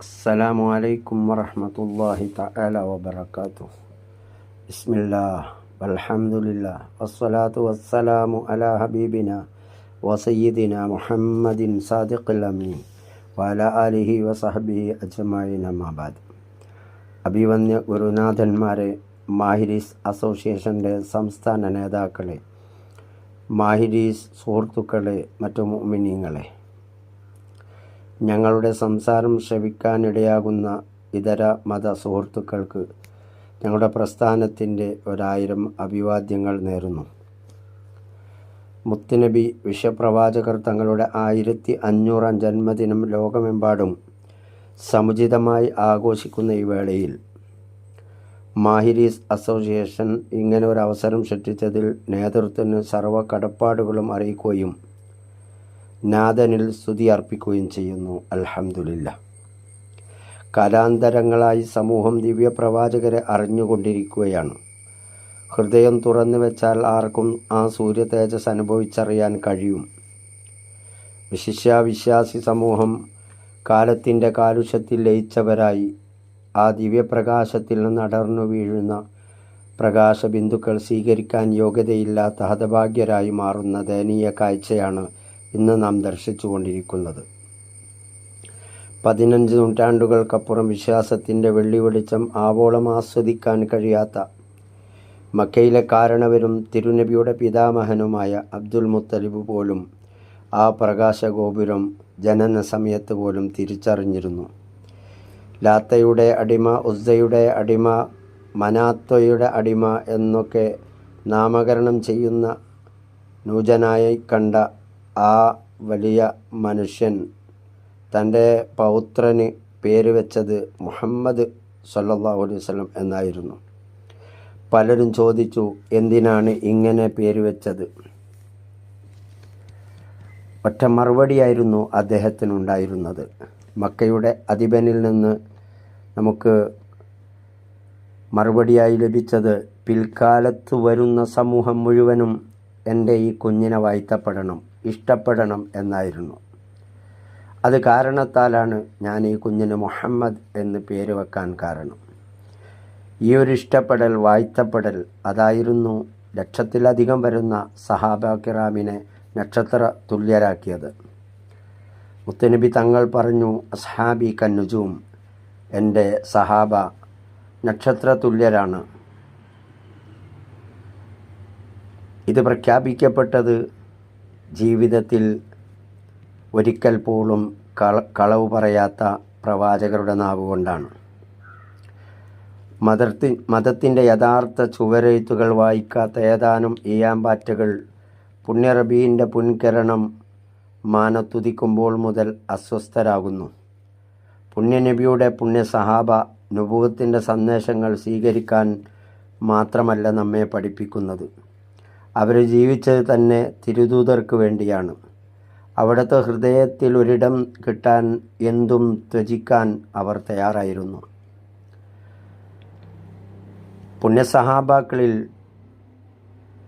السلام عليكم ورحمة الله تعالى وبركاته بسم الله والحمد لله والصلاة والسلام على حبيبنا وسيدنا محمد صادق الأمين وعلى آله وصحبه أجمعين ما بعد അഭിവന്യ ഗുരുനാഥന്മാരെ മാഹിരീസ് അസോസിയേഷൻ്റെ സംസ്ഥാന നേതാക്കളെ മാഹിരീസ് സുഹൃത്തുക്കളെ മറ്റു മിനിങ്ങളെ ഞങ്ങളുടെ സംസാരം ശ്രവിക്കാനിടയാകുന്ന ഇതര മത സുഹൃത്തുക്കൾക്ക് ഞങ്ങളുടെ പ്രസ്ഥാനത്തിന്റെ ഒരായിരം അഭിവാദ്യങ്ങൾ നേരുന്നു. മുത്തുനബി വിശ്വപ്രവാചകർ തങ്ങളുടെ ആയിരത്തി അഞ്ഞൂറാം ജന്മദിനം ലോകമെമ്പാടും സമുചിതമായി ആഘോഷിക്കുന്ന ഈ വേളയിൽ മാഹിരീസ് അസോസിയേഷൻ ഇങ്ങനെ ഒരു അവസരം സൃഷ്ടിച്ചതിൽ നേതൃത്വത്തിന് സർവ കടപ്പാടുകളും അറിയിക്കുകയും നാഥനിൽ സ്തുതി അർപ്പിക്കുകയും ചെയ്യുന്നു. അൽഹംദുലില്ല. കാലാന്തരങ്ങളായി സമൂഹം ദിവ്യപ്രവാചകരെ അറിഞ്ഞുകൊണ്ടിരിക്കുകയാണ്. ഹൃദയം തുറന്നു വെച്ചാൽ ആർക്കും ആ സൂര്യ തേജസ് അനുഭവിച്ചറിയാൻ കഴിയും. വിശിഷ്യാവിശ്വാസി സമൂഹം കാലത്തിന്റെ കാലുഷ്യത്തിൽ ലയിച്ചവരായി ആ ദിവ്യപ്രകാശത്തിൽ നിന്ന് അടർന്നു വീഴുന്ന പ്രകാശബിന്ദുക്കൾ സ്വീകരിക്കാൻ യോഗ്യതയില്ലാത്ത ഹതഭാഗ്യരായി മാറുന്ന ദയനീയ കാഴ്ചയാണ് ഇന്ന് നാം ദർശിച്ചുകൊണ്ടിരിക്കുന്നത്. പതിനഞ്ച് നൂറ്റാണ്ടുകൾക്കപ്പുറം വിശ്വാസത്തിന്റെ വെള്ളി വെളിച്ചം ആവോളം ആസ്വദിക്കാൻ കഴിയാത്ത മക്കയിലെ കാരണവരും തിരുനബിയുടെ പിതാമഹനുമായ അബ്ദുൽ മുത്തലിബ് പോലും ആ പ്രകാശഗോപുരം ജനന സമയത്ത് പോലും തിരിച്ചറിഞ്ഞിരുന്നു. ലാത്തയുടെ അടിമ ഉസ്സയുടെ അടിമ മനാത്തോയുടെ അടിമ എന്നൊക്കെ നാമകരണം ചെയ്യുന്ന നൂജനായി കണ്ട ആ വലിയ മനുഷ്യൻ തന്റെ പൗത്രന് പേര് വെച്ചത് മുഹമ്മദ് സല്ലല്ലാഹു അലൈഹി വസല്ലം എന്നായിരുന്നു. പലരും ചോദിച്ചു എന്തിനാണ് ഇങ്ങനെ പേര് വെച്ചത്? ഒറ്റ മറുപടിയായിരുന്നു അദ്ദേഹത്തിനുണ്ടായിരുന്നത് മക്കയുടെ അധിപനിൽ നിന്ന് നമുക്ക് മറുപടിയായി ലഭിച്ചത് പിൽക്കാലത്ത് വരുന്ന സമൂഹം മുഴുവനും എന്റെ ഈ കുഞ്ഞിനെ വാഴ്ത്തപ്പെടണം. ഇഷ്ടപ്പെടണം എന്നായിരുന്നു. അത് കാരണത്താലാണ് ഞാൻ ഈ കുഞ്ഞിന് മുഹമ്മദ് എന്ന് പേര് വെക്കാൻ കാരണം. ഈ ഒരു ഇഷ്ടപ്പെടൽ വാഴ്ത്തപ്പെടൽ അതായിരുന്നു ലക്ഷത്തിലധികം വരുന്ന സഹാബ കിറാമിനെ നക്ഷത്ര തുല്യരാക്കിയത്. മുത്തനബി തങ്ങൾ പറഞ്ഞു അസ്ഹാബി കന്നുജൂം എന്റെ സഹാബ നക്ഷത്ര തുല്യരാണ്. ഇത് പ്രഖ്യാപിക്കപ്പെട്ടത് ജീവിതത്തിൽ ഒരിക്കൽ പോലും കള കളവ് പറയാത്ത പ്രവാചകരുടെ നാവ് കൊണ്ടാണ്. മതത്തി മതത്തിന്റെ യഥാർത്ഥ ചുവരെഴുത്തുകൾ വായിക്കാത്ത ഏതാനും ഈയാമ്പാറ്റകൾ പുണ്യറബീന്റെ പുൻകരണം മാനത്തുതിക്കുമ്പോൾ മുതൽ അസ്വസ്ഥരാകുന്നു. പുണ്യനബിയുടെ പുണ്യസഹാബ നുപൂഹത്തിന്റെ സന്ദേശങ്ങൾ സ്വീകരിക്കാൻ മാത്രമല്ല നമ്മെ പഠിപ്പിക്കുന്നത്. അവർ ജീവിച്ചത് തന്നെ തിരുദൂതർക്ക് വേണ്ടിയാണ്. അവിടുത്തെ ഹൃദയത്തിൽ ഒരിടം കിട്ടാൻ എന്തും ത്യജിക്കാൻ അവർ തയ്യാറായിരുന്നു. പുണ്യസഹാബാക്കളിൽ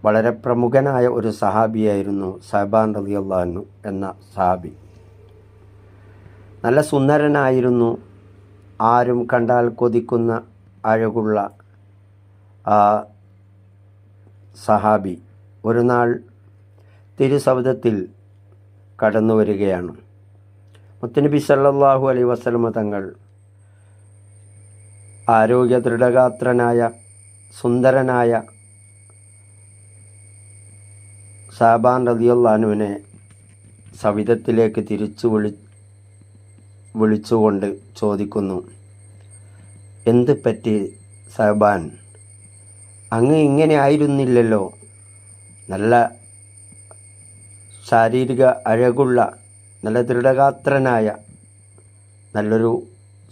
വളരെ പ്രമുഖനായ ഒരു സഹാബിയായിരുന്നു സഹബാൻ റളിയല്ലാഹു എന്ന സഹാബി. നല്ല സുന്ദരനായിരുന്നു. ആരും കണ്ടാൽ കൊതിക്കുന്ന അഴകുള്ള സഹാബി. ഒരു നാൾ തിരുസൗദത്തിൽ കടന്നു വരികയാണ്. മുത്തനബി സല്ലാഹു അലൈ വസല്ലമ തങ്ങൾ ആരോഗ്യ ദൃഢഗാത്രനായ സുന്ദരനായ സാബാൻ റതിയുള്ളാനുവിനെ സവിധത്തിലേക്ക് തിരിച്ചു വിളി വിളിച്ചുകൊണ്ട് ചോദിക്കുന്നു എന്ത് പറ്റി സാബാൻ? അങ്ങ് ഇങ്ങനെ ആയിരുന്നില്ലല്ലോ. നല്ല ശാരീരിക അഴകുള്ള നല്ല ദൃഢഗാത്രനായ നല്ലൊരു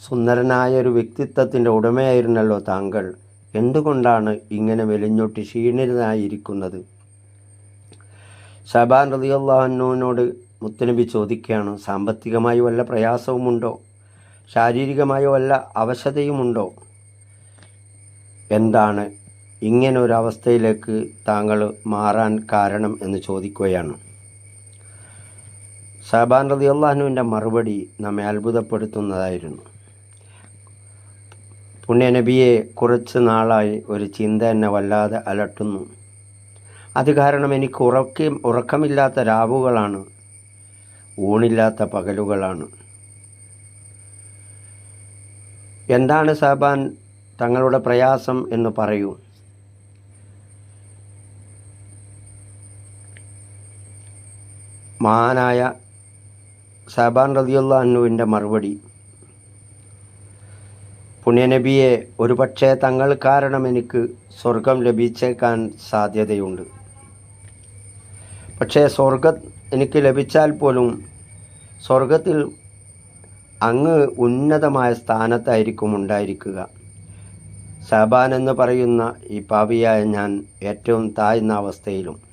സുന്ദരനായ ഒരു വ്യക്തിത്വത്തിന്റെ ഉടമയായിരുന്നല്ലോ താങ്കൾ. എന്തുകൊണ്ടാണ് ഇങ്ങനെ മെലിഞ്ഞൊട്ടി ക്ഷീണിതനായിരിക്കുന്നത്? ഷബാൻ റതിയുള്ളഹാനോട് മുത്തനബി ചോദിക്കുകയാണ് സാമ്പത്തികമായി വല്ല പ്രയാസവുമുണ്ടോ? ശാരീരികമായോ വല്ല അവശതയുമുണ്ടോ? എന്താണ് ഇങ്ങനെ ഒരു അവസ്ഥയിലേക്ക് താങ്കൾ മാറാൻ കാരണം എന്ന് ചോദിക്കുകയാണ്. സഹബാൻ റതി അള്ളാഹുവിന്റെ മറുപടി നമ്മെ അത്ഭുതപ്പെടുത്തുന്നതായിരുന്നു. പുണ്യനബിയെ കുറച്ച് നാളായി ഒരു ചിന്ത എന്നെ വല്ലാതെ അലട്ടുന്നു. അത് കാരണം എനിക്ക് ഉറക്കം ഉറക്കമില്ലാത്ത രാവുകളാണ് ഊണില്ലാത്ത പകലുകളാണ്. എന്താണ് സഹബാൻ തങ്ങളുടെ പ്രയാസം എന്ന് പറയൂ? മഹാനായ സാബാൻ റതിയുള്ള അന്നുവിന്റെ മറുപടി. പുണ്യനബിയെ ഒരുപക്ഷെ തങ്ങൾ കാരണം എനിക്ക് സ്വർഗം ലഭിച്ചേക്കാൻ സാധ്യതയുണ്ട്. പക്ഷേ സ്വർഗം എനിക്ക് ലഭിച്ചാൽ പോലും സ്വർഗത്തിൽ അങ്ങ് ഉന്നതമായ സ്ഥാനത്തായിരിക്കും ഉണ്ടായിരിക്കുക. സാബാൻ എന്ന് പറയുന്ന ഈ പാവിയായ ഞാൻ ഏറ്റവും താഴ്ന്ന അവസ്ഥയിലും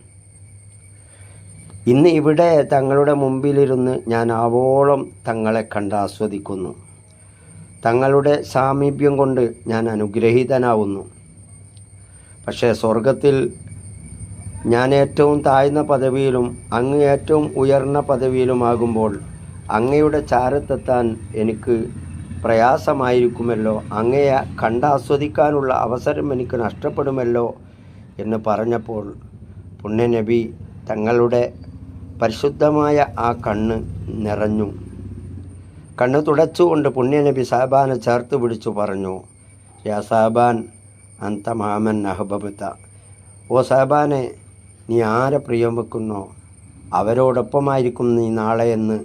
ഇന്ന് ഇവിടെ തങ്ങളുടെ മുമ്പിലിരുന്ന് ഞാൻ ആവോളം തങ്ങളെ കണ്ട് ആസ്വദിക്കുന്നു തങ്ങളുടെ സാമീപ്യം കൊണ്ട് ഞാൻ അനുഗ്രഹീതനാവുന്നു. പക്ഷേ സ്വർഗത്തിൽ ഞാൻ ഏറ്റവും താഴ്ന്ന പദവിയിലും അങ്ങ് ഏറ്റവും ഉയർന്ന പദവിയിലുമാകുമ്പോൾ അങ്ങയുടെ ചാരത്തെത്താൻ എനിക്ക് പ്രയാസമായിരിക്കുമല്ലോ. അങ്ങയെ കണ്ടാസ്വദിക്കാനുള്ള അവസരം എനിക്ക് നഷ്ടപ്പെടുമല്ലോ എന്ന് പറഞ്ഞപ്പോൾ പുണ്യനബി തങ്ങളുടെ പരിശുദ്ധമായ ആ കണ്ണ് നിറഞ്ഞു. കണ്ണ് തുടച്ചുകൊണ്ട് പുണ്യനബി സാബാനെ ചേർത്ത് പിടിച്ചു പറഞ്ഞു യാ സാബാൻ അന്ത മാമൻ അഹബബുത്ത ഓ സാബാനെ നീ ആരെ പ്രിയം വെക്കുന്നോ? അവരോടൊപ്പമായിരിക്കും നീ നാളെ എന്ന്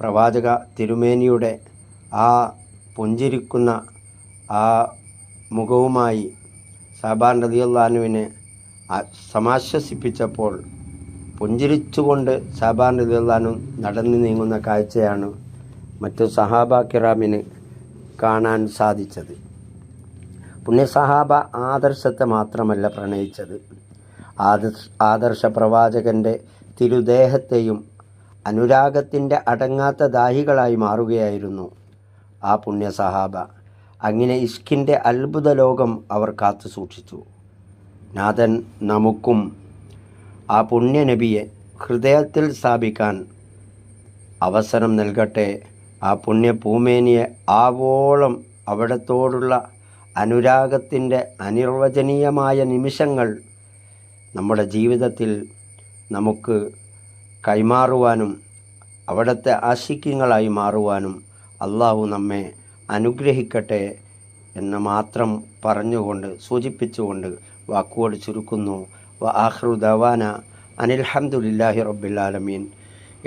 പ്രവാചക തിരുമേനിയുടെ ആ പുഞ്ചിരിക്കുന്ന ആ മുഖവുമായി സാബാൻ റതിയുള്ളാനുവിനെ സമാശ്വസിപ്പിച്ചപ്പോൾ പുഞ്ചിരിച്ചുകൊണ്ട് സാബാൻ റതിയുള്ളാനു നടന്നു നീങ്ങുന്ന കാഴ്ചയാണ് മറ്റു സഹാബ കിറാമിന് കാണാൻ സാധിച്ചത്. പുണ്യ സഹാബ ആദർശത്തെ മാത്രമല്ല പ്രണയിച്ചത്. ആദർശ ആദർശ പ്രവാചകന്റെ തിരുദേഹത്തെയും അനുരാഗത്തിന്റെ അടങ്ങാത്ത ദാഹികളായി മാറുകയായിരുന്നു ആ പുണ്യ സഹാബ അങ്ങനെ ഇഷ്കിന്റെ അത്ഭുത ലോകം അവർ കാത്തു സൂക്ഷിച്ചു നാഥൻ നമുക്കും ആ പുണ്യനബിയെ ഹൃദയത്തിൽ സ്ഥാപിക്കാൻ അവസരം നൽകട്ടെ. ആ പുണ്യഭൂമേനിയെ ആവോളം അവിടത്തോടുള്ള അനുരാഗത്തിന്റെ അനിർവചനീയമായ നിമിഷങ്ങൾ നമ്മുടെ ജീവിതത്തിൽ നമുക്ക് കൈമാറുവാനും അവിടുത്തെ ആശിക്യങ്ങളായി മാറുവാനും അള്ളാഹു നമ്മെ അനുഗ്രഹിക്കട്ടെ എന്ന് മാത്രം പറഞ്ഞുകൊണ്ട് സൂചിപ്പിച്ചുകൊണ്ട് വാക്കുകൾ ചുരുക്കുന്നു. വ ആഹ്റു ദവാന അനിൽഹമുല്ലാഹി റബ്ബിലാലമീൻ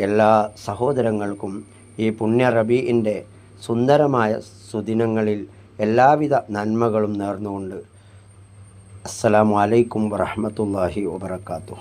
എല്ലാ സഹോദരങ്ങൾക്കും ഈ പുണ്യ റബീഇന്റെ സുന്ദരമായ സുദിനങ്ങളിൽ എല്ലാവിധ നന്മകളും നേർന്നുകൊണ്ട്. അസ്സലാമു അലൈക്കും വറഹമത്തല്ലാഹി വബർക്കാത്തു